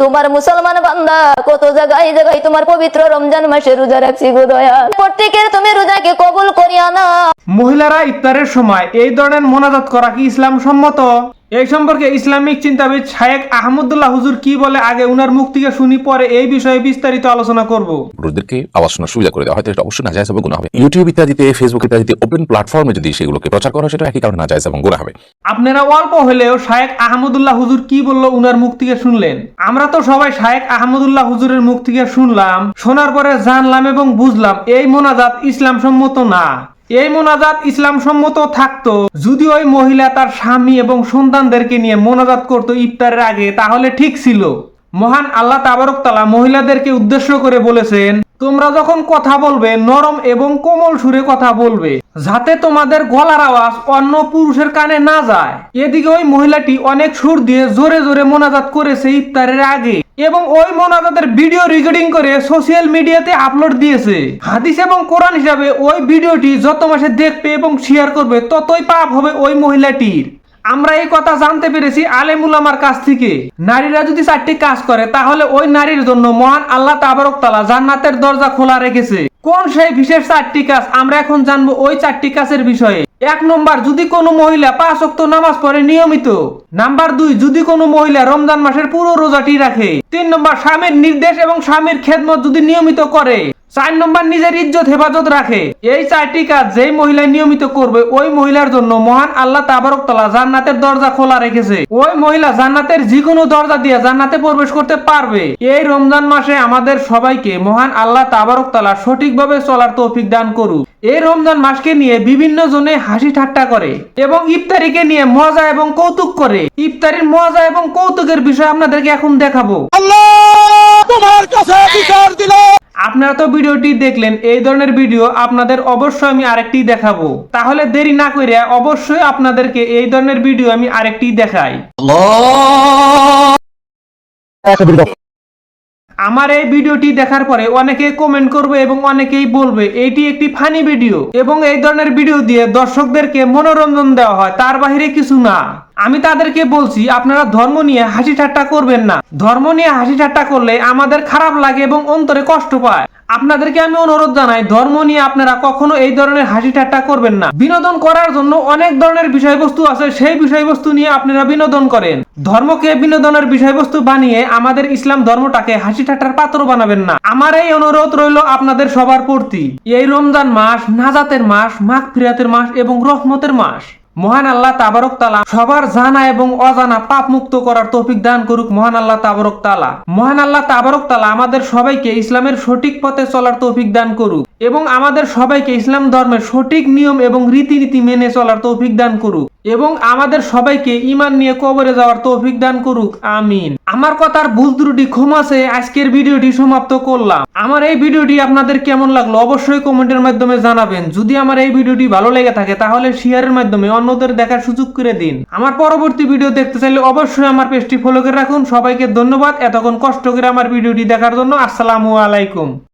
তোমার মুসলমান বান্দা, কত জায়গায় জায়গায় তোমার পবিত্র রমজান মাসে রোজা রাখছি গো দয়া প্রত্যেকের তুমি রোজাকে কবুল করিয়া না মহিলারা ইফতারের সময় এই ধরনের মোনাজাত করা কি ইসলাম সম্মত? এই সম্পর্কে ইসলামিক চিন্তাবিদ শায়েক আহমদুল্লাহ হুজুর কি বলে আগে উনার মুখ থেকে শুনি পরে এই বিষয়ে বিস্তারিত আলোচনা করব। পুরুষদেরকে আওয়াজ শোনার সুবিধা করে দেওয়া হয়তো এটা অবশ্যই নাজায়জ এবং গুণা হবে। ইউটিউব ইত্যাদিতে ফেসবুক ইত্যাদিতে ওপেন প্ল্যাটফর্মে যদি সেগুলোকে প্রচার করা হয় সেটা একই কারণে নাজায়জ এবং গুণা হবে। আপনারা অল্প হলেও শায়েক আহমদুল্লাহ হুজুর কি বলল উনার মুখ থেকে শুনলেন? আমরা তো সবাই শায়েক আহমদুল্লাহ হুজুরের মুখ থেকে শুনলাম শোনার পরে জানলাম এবং বুঝলাম এই মোনাজাত ইসলাম সম্মত না। এই মোনাজাত ইসলাম সম্মত থাকতো। যদি ওই মহিলা তার স্বামী এবং সন্তানদেরকে নিয়ে মোনাজাত করতো ইফতারের আগে, তাহলে ঠিক ছিল। মহান আল্লাহ তাবারকতালা মহিলাদেরকে উদ্দেশ্য করে বলেছেন, তোমরা যখন কথা বলবে, নরম এবং কোমল সুরে কথা বলবে। যাতে তোমাদের গলার আওয়াজ অন্য পুরুষের কানে না যায়। এদিকে ওই মহিলাটি অনেক সুর দিয়ে জোরে জোরে মোনাজাত করেছে ইফতারের আগে এবং ওই মোনাজাতের ভিডিও রেকর্ডিং করে সোশ্যাল মিডিয়াতে আপলোড দিয়েছে। হাদিস এবং কোরআন হিসাবে ওই ভিডিওটি যত মাসে দেখবে এবং শেয়ার করবে, ততই পাপ হবে ওই মহিলাটির। আমরা এই কথা জানতে পেরেছি আলেমুলামার কাছ থেকে। নারীরা যদি চারটি কাজ করে, তাহলে ওই নারীর জন্য মহান আল্লাহ তাবারক তালা জান্নাতের দরজা খোলা রেখেছে। কোন সেই বিশেষ চারটি কাজ? আমরা এখন জানব ওই চারটি কাজের বিষয়ে। এক নম্বর, যদি কোনো মহিলা পাঁচ অক্ত নামাজ পড়ে নিয়মিত। নাম্বার দুই, যদি কোনো মহিলা রমজান মাসের পুরো রোজাটি রাখে। তিন নম্বর, স্বামীর নির্দেশ এবং স্বামীর খেদমত যদি নিয়মিত করে। চার নম্বর নিজের ইজ্জত, হেফাজত রাখে। এই চারটি কাজ যেই মহিলা নিয়মিত করবে, ওই মহিলার জন্য মহান আল্লাহ তাবারক তালা জান্নাতের দরজা খোলা রেখেছে। ওই মহিলা জান্নাতের যে কোনো দরজা দিয়ে জান্নাতে প্রবেশ করতে পারবে। এই রমজান মাসে আমাদের সবাইকে মহান আল্লাহ তাবারক তালা সঠিকভাবে চলার তৌফিক দান করুক। এই রমজান মাসকে নিয়ে বিভিন্ন জনে হাসি ঠাট্টা করে এবং ইফতারিকে নিয়ে মজা এবং কৌতুক করে। ইফতারির মজা এবং কৌতুকের বিষয় আপনাদেরকে এখন দেখাবো। আপনারা তো ভিডিওটি দেখলেন এই ধরনের ভিডিও আপনাদের অবশ্যই আমি আরেকটি দেখাবো। তাহলে দেরি না করে অবশ্যই আপনাদেরকে এই ধরনের ভিডিও আমি আরেকটি দেখাই। আমার এই ভিডিওটি দেখার পরে অনেকে কমেন্ট করবে এবং অনেকেই বলবে এটি একটি ফানি ভিডিও এবং এই ধরনের ভিডিও দিয়ে দর্শকদেরকে মনোরঞ্জন দেওয়া হয় তার বাহিরে কিছু না। আমি তাদেরকে বলছি, আপনারা ধর্ম নিয়ে হাসি ঠাট্টা করবেন না। ধর্ম নিয়ে হাসি ঠাট্টা করলে আমাদের খারাপ লাগে এবং অন্তরে কষ্ট পায়। আপনাদেরকে আমি অনুরোধ জানাই, ধর্ম নিয়ে আপনারা কখনো এই ধরনের হাসি ঠাট্টা করবেন না। বিনোদন করার জন্য অনেক ধরনের বিষয়বস্তু আছে, সেই বিষয়বস্তু নিয়ে আপনারা বিনোদন করেন। ধর্মকে বিনোদনের বিষয়বস্তু বানিয়ে আমাদের ইসলাম ধর্মটাকে হাসি ঠাট্টার পাত্র বানাবেন না। আমার এই অনুরোধ রইল আপনাদের সবার প্রতি। এই রমজান মাস নাজাতের মাস মাঘ ফিরাতের মাস এবং রহমতের মাস। মহান আল্লাহ তাবারক তালা সবার জানা এবং অজানা পাপ মুক্ত করার তৌফিক দান করুক মহান আল্লাহ তাবারক তালা মহান আল্লাহ তাবারক তালা আমাদের সবাইকে ইসলামের সঠিক পথে চলার তৌফিক দান করুক এবং আমাদের সবাইকে ইসলাম ধর্মের সঠিক নিয়ম এবং রীতিনীতি মেনে চলার তৌফিক দান করুক এবং আমাদের সবাইকে ইমান নিয়ে কবরে যাওয়ার তৌফিক দান করুক। আমিন। আমার কথার ভুল ত্রুটি ক্ষমাসে আজকের ভিডিওটি সমাপ্ত করলাম। আমার এই ভিডিওটি আপনাদের কেমন লাগল অবশ্যই কমেন্টের মাধ্যমে জানাবেন। যদি আমার এই ভিডিওটি ভালো লেগে থাকে, তাহলে শেয়ারের মাধ্যমে অন্যদের দেখার সুযোগ করে দিন। আমার পরবর্তী ভিডিও দেখতে চাইলে অবশ্যই আমার পেজটি ফলো করে রাখুন। সবাইকে ধন্যবাদ। এতক্ষণ কষ্ট করে আমার ভিডিওটি দেখার জন্য আসসালামু আলাইকুম।